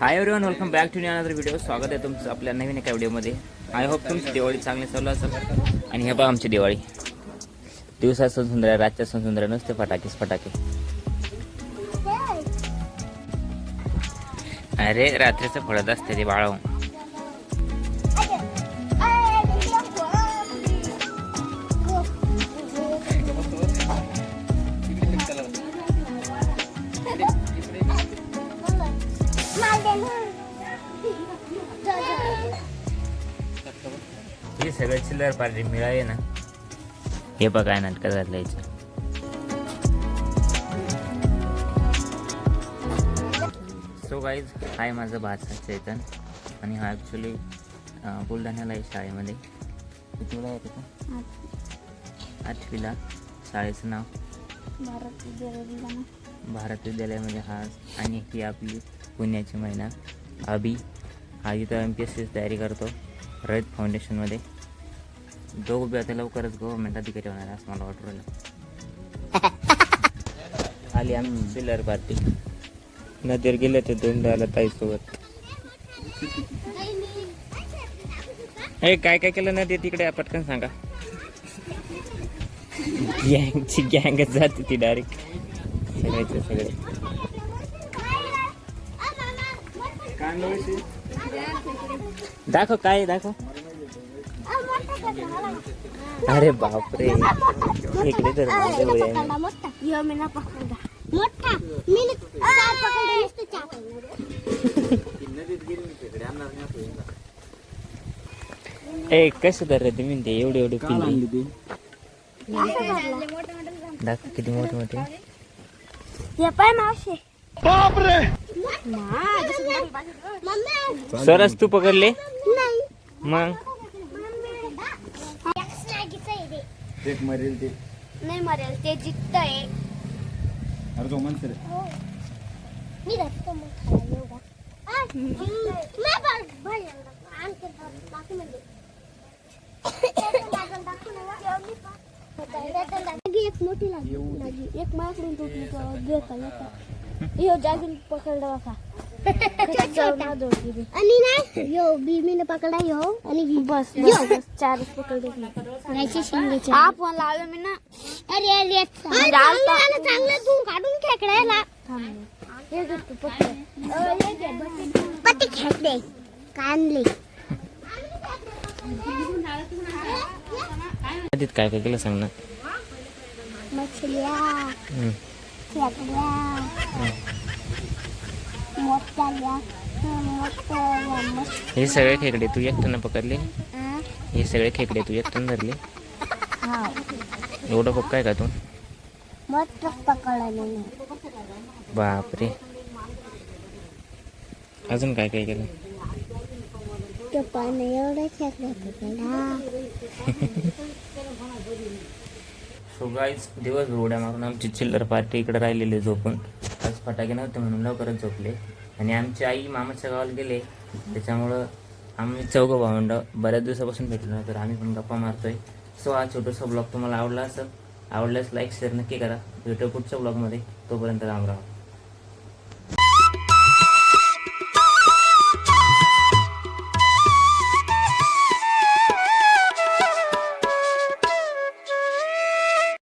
Hi everyone welcome back to another video स्वागत आहे तुमचं आपल्या नवीन एका व्हिडिओमध्ये आय होप तुमची दिवाळी चांगली चालू असेल. आणि हे बघा आमची दिवाळी. दिवसा सण सुंदर आहे रातच्या सण सुंदर नुसते फटाकेच फटाके. अरे रात्रीचं फळत असते ते बाळ हे सगळं चिल्लर पार्टी मिळाले ना. हे बघ काय नाटकं झालं याचं सो गाईज हाय माझं भाचा चेतन. आणि हा ॲक्च्युली बुलढाण्याला आहे शाळेमध्ये. कितीला आहे त्याचं आठवीला. शाळेचं नाव? भारत विद्यालय भारत विद्यालयामध्ये हा आणि ही आपली पुण्याची महिना अभि. हा इथं एम पी एस सीची तयारी करतो रयत फाउंडेशनमध्ये दोघं बी आता लवकरच गव्हर्नमेंट अधिकारी होणार असं मला वाटू राहिलं. आली आम्ही. चिल्लर पार्टी नदीवर गेले ते दोन राहिला ताईसोबत. हे काय काय केलं ना ते तिकडे? पटकन सांगा. गँगची गँगच जाते ती डायरेक्ट सगळ्याचे सगळे दाखव काय आहे, दाखव अरे बापरे. इकडे तर माझ्या वया आहे. मोठा यो मी ना पकडला मोठा मी चार पकडले नुसते चार ए कसं धरलं तुम्ही ते. एवढे एवढे पिल्ले दाखव किती मोठे मोठे हे पाय मावशे. सरस तू पकडले? नाही. मग? एक मरेल ते. नाही मरेल ते जित्त आहे. अरे तो म्हणते मी धरतो मग का? बाकी. एक मोठी लागली. लागली. एक माझ्याकडून तुटली तर घेता येता ह्यो जागून पकडला बघा आणि नाही यो बी मी पकडा यो. आणि ही बस बस चारच पकडले आपण लावलं मी ना. अरे अरे चांगलं तू काढून खेकडायला. हे घे तू पकड. पत्ती खेकडे कानले आधीत काय काय केलं सांग ना. मछल्या हम्म. खेकड्या मोठ्याल्या मोठ्या मस्त हे सगळे खेकडे तू एकट्यानं पकडले हे सगळे खेकडे तू एकट्यानं धरले. हा एवढं खूप काय का तू. मोठ पकडले बापरे. अजून काय काय केलं? ते पण एवढं खेकडे पकडा सो गाईज दिवस उड्या मारून आमची चिल्लर पार्टी इकडे राहिलेली झोपून. आज फटाके नव्हते म्हणून लवकरच झोपले. आणि आमची आई मामाच्या गावाला गेले. त्याच्यामुळं आम्ही चौघं भावंड बऱ्याच दिवसापासून भेटलो तर आम्ही पण गप्पा मारतोय. सो हा छोटासा ब्लॉग तुम्हाला आवडला असेल आवडल्यास लाईक शेअर नक्की करा. भेटू पुढच्या ब्लॉगमध्ये तोपर्यंत राम राम.